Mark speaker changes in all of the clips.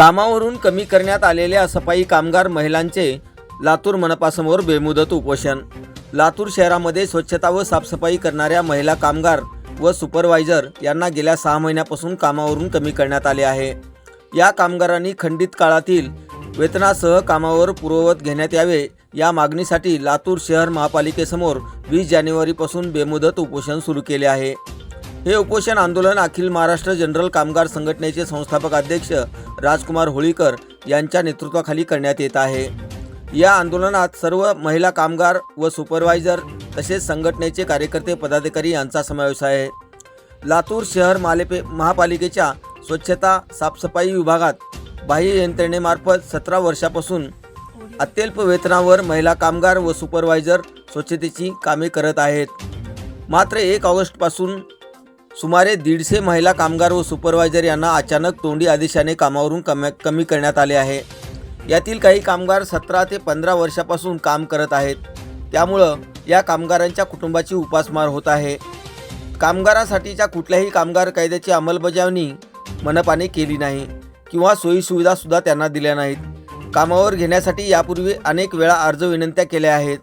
Speaker 1: कामावरून कमी करण्यात आलेल्या सफाई कामगार महिलांचे लातूर मनपासमोर बेमुदत उपोषण. लातूर शहरामध्ये स्वच्छता व साफसफाई करणाऱ्या महिला कामगार व सुपरवायझर यांना गेल्या सहा महिन्यापासून कामावरून कमी करण्यात आले आहे. या कामगारांनी खंडित काळातील वेतनासह कामावर पूर्ववत घेण्यात यावे या मागणीसाठी लातूर शहर महापालिकेसमोर वीस जानेवारीपासून बेमुदत उपोषण सुरू केले आहे. हे उपोषण आंदोलन अखिल महाराष्ट्र जनरल कामगार संघटनेचे संस्थापक अध्यक्ष राजकुमार होळीकर यांच्या नेतृत्वाखाली करण्यात येत आहे. या आंदोलनात सर्व महिला कामगार व सुपरवायझर तसेच संघटनेचे कार्यकर्ते पदाधिकारी यांचा समावेश आहे. लातूर शहर मालेपे महापालिकेच्या स्वच्छता साफसफाई विभागात बाह्य यंत्रणेमार्फत सतरा वर्षापासून अत्यल्प वेतनावर महिला कामगार व सुपरवायझर स्वच्छतेची कामे करत आहेत. मात्र एक ऑगस्टपासून सुमारे दीडशे महिला कामगार व सुपरवायझर यांना अचानक तोंडी आदेशाने कामावरून कमी कमी करण्यात आले आहे. यातील काही कामगार सतरा ते पंधरा वर्षापासून काम करत आहेत. त्यामुळं या कामगारांच्या कुटुंबाची उपासमार होत आहे. कामगारासाठीच्या कुठल्याही कामगार कायद्याची अंमलबजावणी मनपाने केली नाही किंवा सोयीसुविधासुद्धा त्यांना दिल्या नाहीत. कामावर घेण्यासाठी यापूर्वी अनेक वेळा अर्ज विनंत्या केल्या आहेत.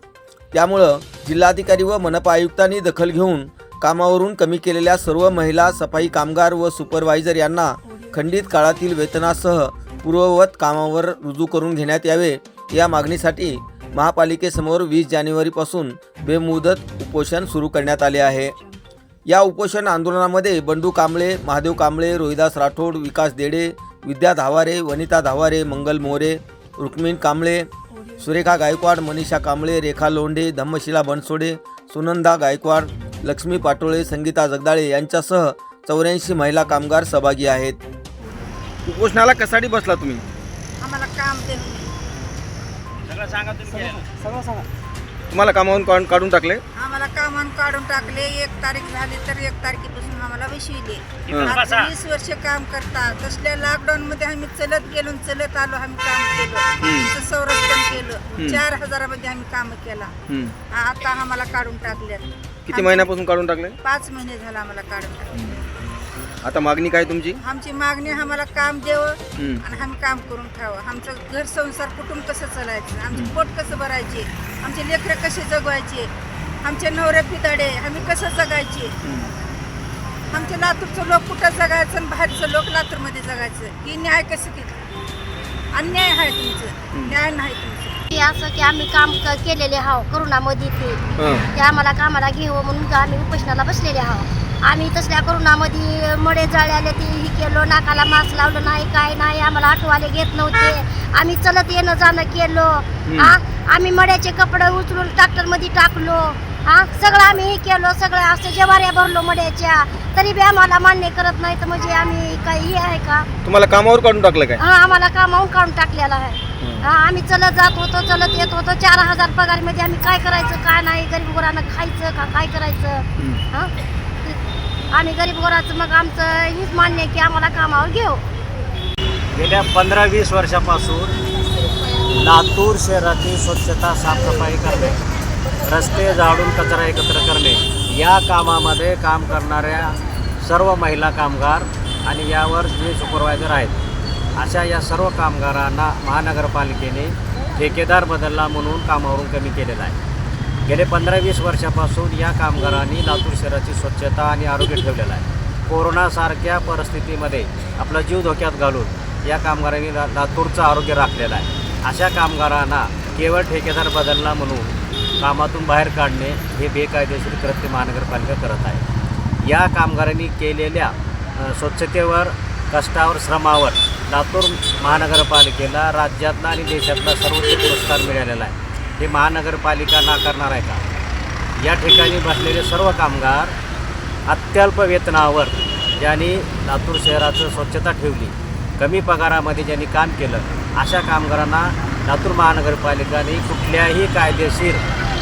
Speaker 1: त्यामुळं जिल्हाधिकारी व मनपा आयुक्तांनी दखल घेऊन कामावरून कमी केलेल्या सर्व महिला सफाई कामगार व सुपरवायझर यांना खंडित काळातील वेतनासह पूर्ववत कामावर रुजू करून घेण्यात यावे. या मागणीसाठी महापालिकेसमोर वीस जानेवारीपासून बेमुदत उपोषण सुरू करण्यात आले आहे. या उपोषण आंदोलनामध्ये बंडू कांबळे महादेव कांबळे रोहिदास राठोड विकास देडे विद्या धावारे वनिता धावारे मंगल मोरे रुक्मिण कांबळे सुरेखा गायकवाड मनीषा कांबळे रेखा लोंढे धम्मशिला बनसोडे सुनंदा गायकवाड लक्ष्मी पाटोळे संगीता जगदाळे यांच्यासह चौऱ्याऐंशी महिला कामगार सहभागी आहेत.
Speaker 2: उपोषणाला कशासाठी बसला तुम्ही?
Speaker 3: आम्हाला काम दे
Speaker 2: तुम्हाला कामावरून काढून काढून टाकले?
Speaker 3: आम्हाला कामान काढून टाकले. एक तारीख झाली तर एक तारखेपासून आम्हाला बसविले
Speaker 2: हं.
Speaker 3: आता वीस वर्ष काम करता. तसल्या लॉकडाऊन मध्ये आम्ही चलत गेलो आणि चलत आलो आम्ही काम केलं. संरक्षण केलं. चार हजारामध्ये आम्ही काम केला. आता आम्हाला काढून टाकले
Speaker 2: किती महिन्यापासून काढून टाकले
Speaker 3: पाच महिने झाला आम्हाला काढून टाकले
Speaker 2: आता मागणी काय तुमची?
Speaker 3: आमची मागणी आम्हाला काम द्यावं
Speaker 2: हम्म.
Speaker 3: आणि आम्ही काम करून खावं. आमचं घर संसार कुटुंब कसं चालायचं? आमचे पोट कसं भरायचे? आमचे लेकरं कसे जगवायचे? आमचे नवरे पिताडे आम्ही कसं जगायचे? आमचे लातूरचं लोक कुठं जगायचं आणि बाहेरचं लोक लातूरमध्ये जगायचं? ही न्याय कसं केलं? अन्याय आहे तुमचं. न्याय नाही तुमचं.
Speaker 4: की असं की आम्ही काम क- केलेले आहो करोनामध्ये ते.
Speaker 2: हं.
Speaker 4: ते आम्हाला कामाला घेऊ म्हणून आम्ही उपोषणाला बसलेले आहो आम्ही तसल्या करोनामध्ये मडे जाळले ते ही केलं नाकाला मास्क लावलं नाही काय नाही आम्हाला आठवाले घेत नव्हते. आम्ही चलत येणं जाणं केलो. हा? आम्ही मड्याचे कपडे उचलून ट्रॅक्टरमध्ये टाकलो. हा? सगळं आम्ही हे केलो सगळं असं जेवाऱ्या भरलो मड्याच्या. तरी बी आम्हाला मान्य करत नाही तर म्हणजे आम्ही काही हे आहे का?
Speaker 2: तुम्हाला कामावर काढून टाकलं काय?
Speaker 4: हा आम्हाला कामावून काढून टाकलेलं आहे. हा आम्ही चलत जात होतो चलत येत होतो. चार हजार पगारमध्ये आम्ही काय करायचं काय नाही? गरीब गोरांना खायचं का काय करायचं? हा? आम्ही गरीब गोराचं मग आमचं हीच मान्य आहे की आम्हाला कामावर घेऊ.
Speaker 5: गेल्या पंधरा वीस वर्षापासून लातूर शहराची स्वच्छता साफसफाई करणे रस्ते झाडून कचरा एकत्र करणे या कामामध्ये काम करणाऱ्या सर्व महिला कामगार आणि यावर जे सुपरवायझर आहेत अशा या सर्व कामगारांना महानगरपालिकेने ठेकेदार बदलला म्हणून कामावरून कमी केलेला आहे. गेले पंधरा वीस वर्षापासून या कामगारांनी लातूर शहराची स्वच्छता आणि आरोग्य ठेवलेलं आहे. कोरोनासारख्या परिस्थितीमध्ये आपला जीव धोक्यात घालून या कामगारांनी ला लातूरचं आरोग्य राखलेलं आहे. अशा कामगारांना केवळ ठेकेदार बदलला म्हणून कामातून बाहेर काढणे हे बेकायदेशीर कृत्य महानगरपालिका करत आहे. या कामगारांनी केलेल्या स्वच्छतेवर कष्टावर श्रमावर लातूर महानगरपालिकेला राज्यातला आणि देशातला सर्वोच्च पुरस्कार मिळालेला आहे. हे महानगरपालिका नाकारणार आहे का? या ठिकाणी बसलेले सर्व कामगार अत्यल्प वेतनावर ज्यांनी लातूर शहराचं स्वच्छता ठेवली कमी पगारामध्ये ज्यांनी काम केलं अशा कामगारांना लातूर महानगरपालिकाने कुठल्याही कायदेशीर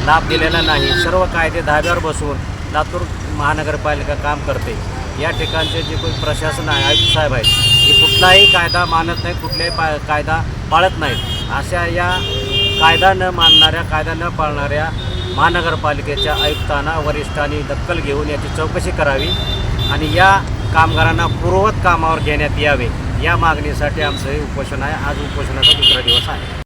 Speaker 5: लाभ दिलेला नाही. सर्व कायदे धाब्यावर बसून लातूर महानगरपालिका काम करते. या ठिकाणचे जे कोणी प्रशासन आहे आयुक्त साहेब आहेत हे कुठलाही कायदा मानत नाही कुठलाही पा कायदा पाळत नाहीत. अशा या कायदा न मानणाऱ्या कायदा न पाळणाऱ्या महानगरपालिकेच्या आयुक्तांना वरिष्ठांनी दखल घेऊन याची चौकशी करावी आणि या कामगारांना पूर्ववत कामावर घेण्यात यावे. या मागणीसाठी आमचं हे उपोषण आहे. आज उपोषणाचा दुसरा दिवस आहे.